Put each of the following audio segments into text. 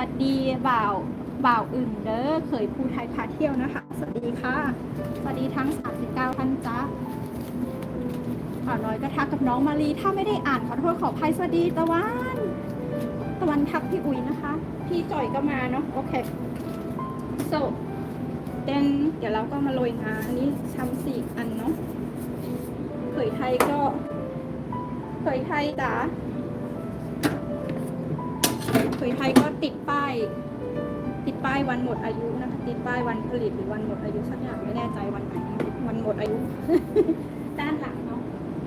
วัสดีบ่าวบ่าวอื่นเด้อเคยภูไทยพาเที่ยวนะคะ สวัสดีค่ะ สวัสดีทั้ง 39 ท่านจ้าข่าวน้อยก็ทักกับน้องมารีถ้าไม่ได้อ่านขอโทษขออภัยสวัสดีตะวัน ตะวันทักพี่อุ๋ยนะคะ พี่จ่อยก็มาเนาะโอเค so then เดี๋ยวเราก็มาโรยงาอันนี้ทำสี่อันเนาะเขยไทยก็เขยไทยจ๋า ยไทยก็ติดป้าย ติดป้ายวันหมดอายุนะคะติดป้ายวันผลิตหรือวันหมดอายุสักอย่างไม่แน่ใจวันไหนวันหมดอายุ ด้านหลังเนาะ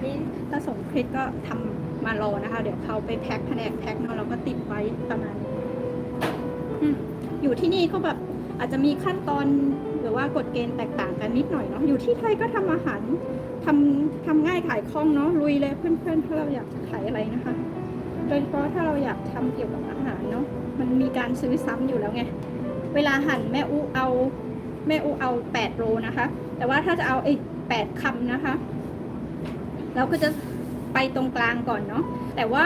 นี่ถ้าสมคริสก็ทำมารอนะคะ เดี๋ยวเขาไปแพ็คแผนกแพ็คเนาะเราก็ติดไว้ประมาณนี้อยู่ที่นี่ก็แบบอาจจะมีขั้นตอนหรือว่ากฎเกณฑ์แตกต่างกันนิดหน่อยเนาะอยู่ที่ไทยก็ทำอาหารทำทำง่ายขายคล่องเนาะลุยเลยเพื่อนๆถ้าเราอยากจะขายอะไรนะคะ ดยเฉพาะถ้าเราอยากทำเกี่ยวกับอาหารเนาะมันมีการซื้อซ้ำอยู่แล้วไงเวลาหั่นแม่อุเอาแม่อุเอาแปดโลนะคะ แต่ว่าถ้าจะเอาไอ้แปดคำนะคะ เราก็จะไปตรงกลางก่อนเนาะแต่ว่า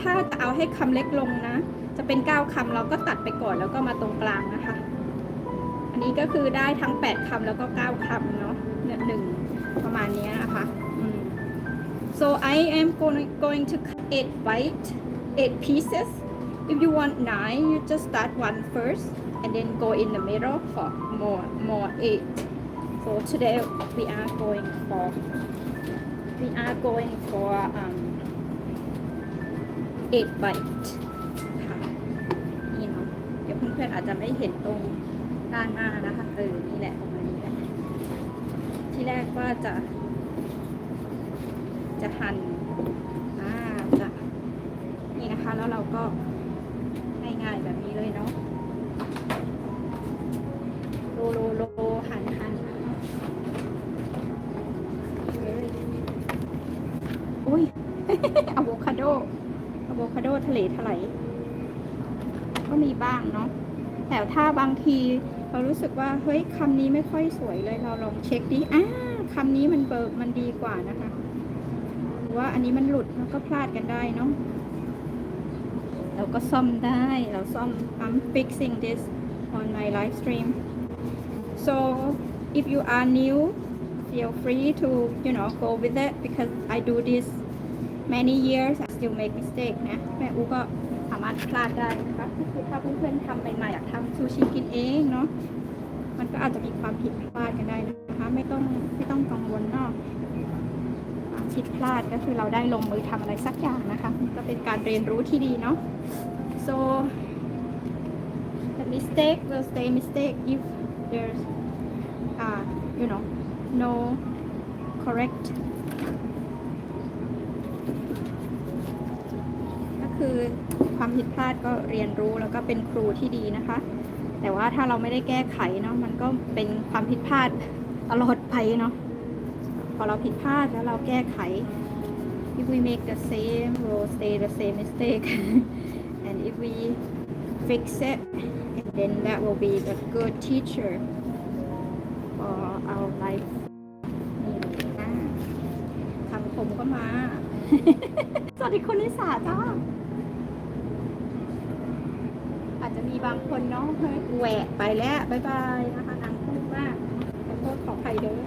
ถ้าจะเอาให้คำเล็กลงนะ จะเป็นเก้าคำเราก็ตัดไปก่อนแล้วก็มาตรงกลางนะคะ อันนี้ก็คือได้ทั้งแปดคำแล้วก็เก้าคำเนาะเนี่ยหนึ่งประมาณนี้นะคะ So I am going, going to cut eight bite, eight pieces. If you want nine, you just start one first and then go in the middle for more, more eight. So today we are going for, we are going for um, eight bite นี่เนาะเดี๋ยวเพื่อนๆอาจจะไม่เห็นตรงด้านหน้านะคะเออนี่แหละประมาณนี้แหละที่แรกว่าจะ จะหันอ่าจะนี่นะคะ แล้วเราก็ง่ายๆแบบนี้เลยเนาะโลโลโลหันหันเลยอุ้ยอะโวคาโดอะโวคาโดทะเลถลายก็มีบ้างเนาะแต่ถ้าบางทีเรารู้สึกว่าเฮ้ยคำนี้ไม่ค่อยสวยเลยเราลองเช็คดิอ่าคำนี้มันเบิกมันดีกว่านะคะ ว่าอันนี้มันหลุดมันก็พลาดกันได้เนาะเราก็ซ่อมได้เราซ่อม I'm fixing this on my live stream so if you are new feel free to you know go with it because I do this many years I still make mistake นะ แม่อูก็สามารถพลาดได้นะคะคือถ้าเพื่อนๆทำใหม่ๆอยากทำซูชิกินเองเนาะมันก็อาจจะมีความผิดพลาดกันได้นะคะ ไม่ต้องไม่ต้องกังวลเนาะ ผิดพลาดก็คือเราได้ลงมือทำอะไรสักอย่างนะคะมันก็เป็นการเรียนรู้ที่ดีเนาะ so the mistake will stay mistake if there's uh you know no correct ก็คือความผิดพลาดก็เรียนรู้แล้วก็เป็นครูที่ดีนะคะ แต่ว่าถ้าเราไม่ได้แก้ไขเนาะมันก็เป็นความผิดพลาดตลอดไปเนาะ พอเราผิดพลาดแล้วเราแก้ไข if we make the same we'll stay the same mistake and if we fix it and then that will be the good teacher for our life นี่เลยนะคำคมก็มา สวัสดีคุณนิสาจ้าอาจจะมีบางคนเนาะเฮ้ยแหวะไปแล้วบายบายนะคะนางพูดมาขอโทษขออภัยเด้อ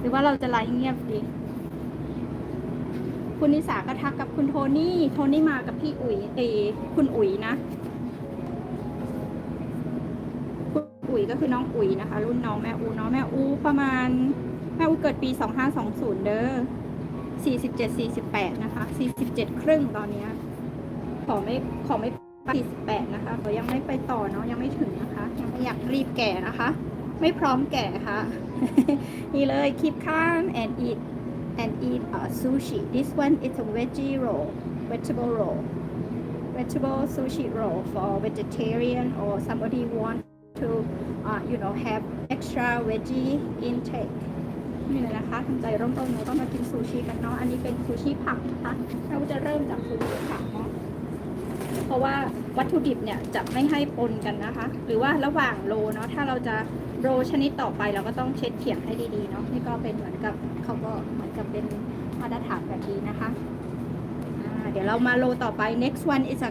หรือว่าเราจะไลฟ์เงียบดี คุณนิสาก็ทักกับคุณโทนี่ โทนี่มากับพี่อุ๋ยเอคุณอุ๋ยนะคุณอุ๋ยก็คือน้องอุ๋ยนะคะ รุ่นน้องแม่อูเนาะแม่อูประมาณ แม่อูเกิดปี2520เด้อ47 48นะคะ47ครึ่งตอนเนี้ยขอไม่ขอไม่48 นะคะเรายังไม่ไปต่อเนาะยังไม่ถึงนะคะ ยังไม่อยากรีบแก่นะคะ ไม่พร้อมแก่ค่ะ นี่เลย keep calm and eat and eat uh, sushi this one is a veggie roll vegetable roll vegetable sushi roll for vegetarian or somebody want to uh, you know have extra veggie intake นี่เลยนะคะทำใจร่มต้นเราต้องมากินซูชิกันเนาะ อันนี้เป็นซูชิผักนะคะ เราจะเริ่มจากซูชิผักเนาะ เพราะว่าวัตถุดิบเนี่ยจะไม่ให้ปนกันนะคะ หรือว่าระหว่างโรเนาะถ้าเราจะโรชนิดต่อไปเราก็ต้องเช็ดเขียงให้ดีๆเนาะนี่ก็เป็นเหมือนกับเขาก็เหมือนกับเป็นมาตรฐานแบบนี้นะคะเดี๋ยวเรามาโรต่อไป next one is a